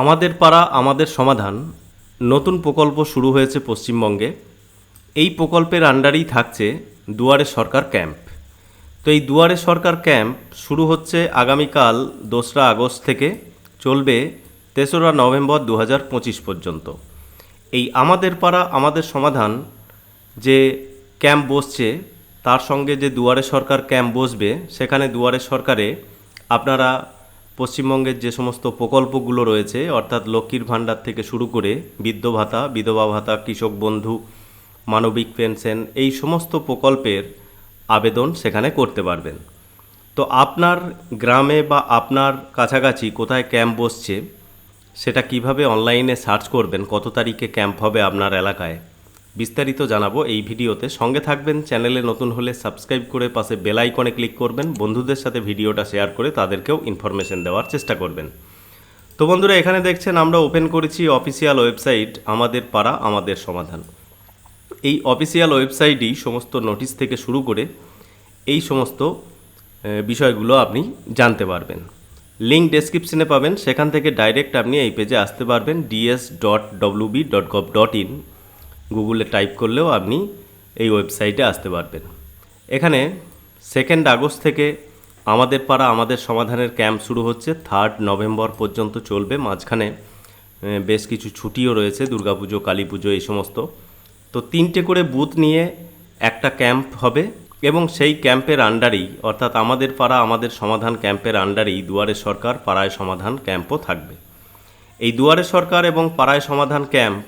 আমাদের পাড়া, আমাদের সমাধান। নতুন প্রকল্প শুরু হয়েছে পশ্চিমবঙ্গে। এই প্রকল্পের আন্ডারেই থাকছে দুয়ারে সরকার ক্যাম্প। তো এই দুয়ারে সরকার ক্যাম্প শুরু হচ্ছে আগামীকাল দোসরা আগস্ট থেকে, চলবে তেসরা নভেম্বর দু হাজার পঁচিশ পর্যন্ত। এই আমাদের পাড়া, আমাদের সমাধান যে ক্যাম্প বসছে, তার সঙ্গে যে দুয়ারে সরকার ক্যাম্প বসবে, সেখানে দুয়ারে সরকারে আপনারা পশ্চিমবঙ্গের যে সমস্ত প্রকল্পগুলো রয়েছে, অর্থাৎ লক্ষ্মীর ভাণ্ডার থেকে শুরু করে বৃদ্ধ ভাতা, বিধবা ভাতা, কৃষক বন্ধু, মানবিক পেনশন, এই সমস্ত প্রকল্পের আবেদন সেখানে করতে পারবেন। তো আপনার গ্রামে বা আপনার কাছাকাছি কোথায় ক্যাম্প বসছে, সেটা কীভাবে অনলাইনে সার্চ করবেন, কত তারিখে ক্যাম্প হবে আপনার এলাকায় বিস্তারিত জানাব এই ভিডিওতে। সঙ্গে থাকবেন, চ্যানেলে নতুন হলে সাবস্ক্রাইব করে পাশে বেল আইকনে ক্লিক করবেন, বন্ধুদের সাথে ভিডিওটা শেয়ার করে তাদেরকেও ইনফরমেশন দেওয়ার চেষ্টা করবেন। তো বন্ধুরা, এখানে দেখছেন, আমরা ওপেন করেছি অফিসিয়াল ওয়েবসাইট, আমাদের পাড়া, আমাদের সমাধান। এই অফিসিয়াল ওয়েবসাইটই সমস্ত নোটিশ থেকে শুরু করে এই সমস্ত বিষয়গুলো আপনি জানতে পারবেন। লিঙ্ক ডেসক্রিপশনে পাবেন, সেখান থেকে ডাইরেক্ট আপনি এই পেজে আসতে পারবেন DS dot WB dot gov dot in গুগলে টাইপ করলেও আপনি এই ওয়েবসাইটে আসতে পারবেন। এখানে সেকেন্ড আগস্ট থেকে আমাদের পাড়া আমাদের সমাধানের ক্যাম্প শুরু হচ্ছে। থার্ড নভেম্বর পর্যন্ত চলবে। মাঝখানে বেশ কিছু ছুটিও রয়েছে, দুর্গাপুজো কালী পুজো এই সমস্ত। তো তিনটে করে বুথ নিয়ে একটা ক্যাম্প হবে এবং সেই ক্যাম্পের আন্ডারেই অর্থাৎ আমাদের পাড়া আমাদের সমাধান ক্যাম্পের আন্ডারেই দুয়ারে সরকার পাড়ায় সমাধান ক্যাম্পও থাকবে। এই দুয়ারে সরকার এবং পাড়ায় সমাধান ক্যাম্প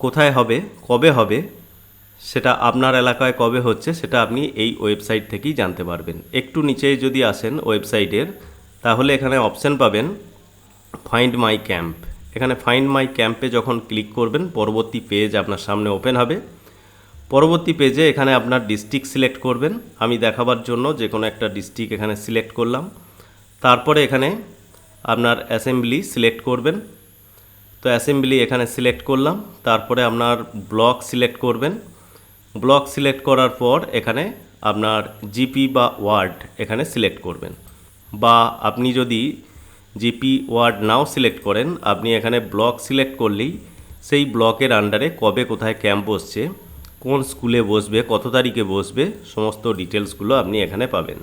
কোথায় হবে, কবে হবে, সেটা আপনার এলাকায় কবে হচ্ছে, সেটা আপনি এই ওয়েবসাইট থেকেই জানতে পারবেন। একটু নিচে যদি আসেন ওয়েবসাইটের, তাহলে এখানে অপশন পাবেন ফাইন্ড মাই ক্যাম্প এখানে ফাইন্ড মাই ক্যাম্পে যখন ক্লিক করবেন, পরবর্তী পেজ আপনার সামনে ওপেন হবে। পরবর্তী পেজে এখানে আপনার ডিস্ট্রিক্ট সিলেক্ট করবেন। আমি দেখাবার জন্য যে কোনো একটা ডিস্ট্রিক্ট এখানে সিলেক্ট করলাম। তারপরে এখানে আপনার অ্যাসেম্বলি সিলেক্ট করবেন। তো অ্যাসেম্বলি এখানে সিলেক্ট করলাম। তারপরে আপনার ব্লক সিলেক্ট করবেন। ব্লক সিলেক্ট করার পর এখানে আপনার জিপি বা ওয়ার্ড এখানে সিলেক্ট করবেন। বা আপনি যদি জিপি ওয়ার্ড নাও সিলেক্ট করেন, আপনি এখানে ব্লক সিলেক্ট করলেই সেই ব্লকের আন্ডারে কবে কোথায় ক্যাম্প বসছে, কোন স্কুলে বসবে, কত তারিখে বসবে, সমস্ত ডিটেলসগুলো আপনি এখানে পাবেন।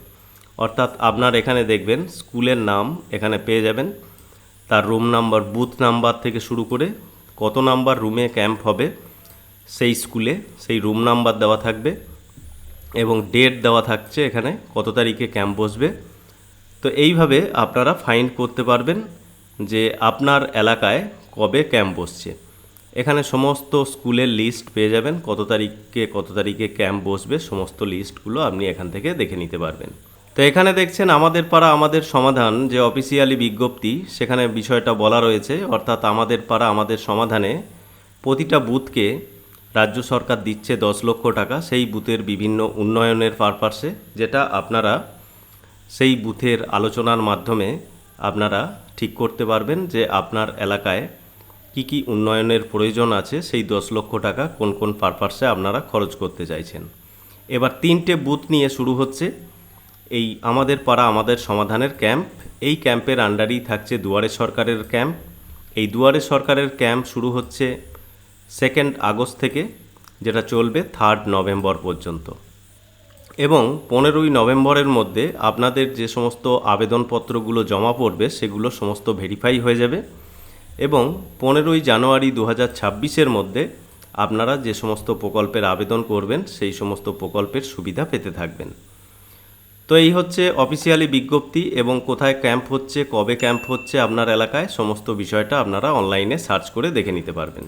অর্থাৎ আপনার এখানে দেখবেন স্কুলের নাম এখানে পেয়ে যাবেন। তার রুম নাম্বার বুথ নাম্বার থেকে শুরু করে কত নাম্বার রুমে ক্যাম্প হবে, সেই স্কুলে সেই রুম নাম্বার দেওয়া থাকবে এবং ডেট দেওয়া থাকছে এখানে কত তারিখে ক্যাম্প বসবে। তো এইভাবে আপনারা ফাইন্ড করতে পারবেন যে আপনার এলাকায় কবে ক্যাম্প বসছে। এখানে সমস্ত স্কুলের লিস্ট পেয়ে যাবেন, কত তারিখে কত তারিখে ক্যাম্প বসবে, সমস্ত লিস্টগুলো আপনি এখান থেকে দেখে নিতে পারবেন। তো এখানে দেখছেন আমাদের পাড়া, আমাদের সমাধান যে অফিসিয়ালি বিজ্ঞপ্তি, সেখানে বিষয়টা বলা রয়েছে। অর্থাৎ আমাদের পাড়া, আমাদের সমাধানে প্রতিটা বুথকে রাজ্য সরকার দিচ্ছে দশ লক্ষ টাকা। সেই বুথের বিভিন্ন উন্নয়নের পারপাসে যেটা আপনারা সেই বুথের আলোচনার মাধ্যমে আপনারা ঠিক করতে পারবেন যে আপনার এলাকায় কি কি উন্নয়নের প্রয়োজন আছে, সেই দশ লক্ষ টাকা কোন কোন পারপাসে আপনারা খরচ করতে চাইছেন। এবার তিনটে বুথ নিয়ে শুরু হচ্ছে। এই আমাদের পাড়া আমাদের সমাধানের ক্যাম্প, এই ক্যাম্পের আন্ডারেই থাকছে দুয়ারে সরকারের ক্যাম্প। এই দুয়ারে সরকারের ক্যাম্প শুরু হচ্ছে সেকেন্ড আগস্ট থেকে, যেটা চলবে থার্ড নভেম্বর পর্যন্ত। এবং পনেরোই নভেম্বরের মধ্যে আপনাদের যে সমস্ত আবেদনপত্রগুলো জমা পড়বে, সেগুলো সমস্ত ভেরিফাই হয়ে যাবে। এবং পনেরোই জানুয়ারি দু হাজার মধ্যে আপনারা যে সমস্ত প্রকল্পের আবেদন করবেন, সেই সমস্ত প্রকল্পের সুবিধা পেতে থাকবেন। তো এই হচ্ছে অফিসিয়ালি বিজ্ঞপ্তি এবং কোথায় ক্যাম্প হচ্ছে, কবে ক্যাম্প হচ্ছে আপনার এলাকায়, সমস্ত বিষয়টা আপনারা অনলাইনে সার্চ করে দেখে নিতে পারবেন।